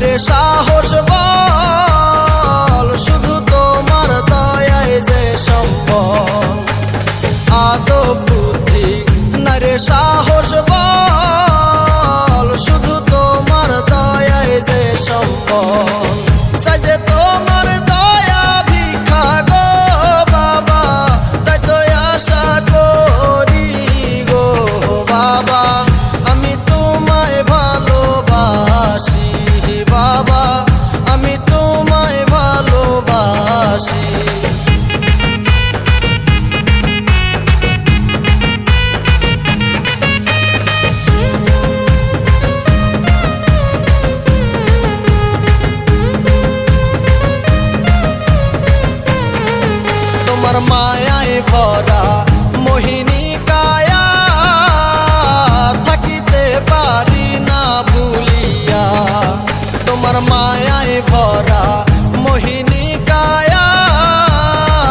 নারে সাহস বল, শুধু তোমার দয়ায় যে সম্ভব আদব, বুদ্ধি নারে সাহস বল, শুধু তোমার দয়ায় যে সম্ভব সাজে তোমার তোমার মায়ায় ভরা মোহিনী কায়া থাকিতে পারি না ভুলিয়া। তোমার মায়ায় ভরা মোহিনী কায়া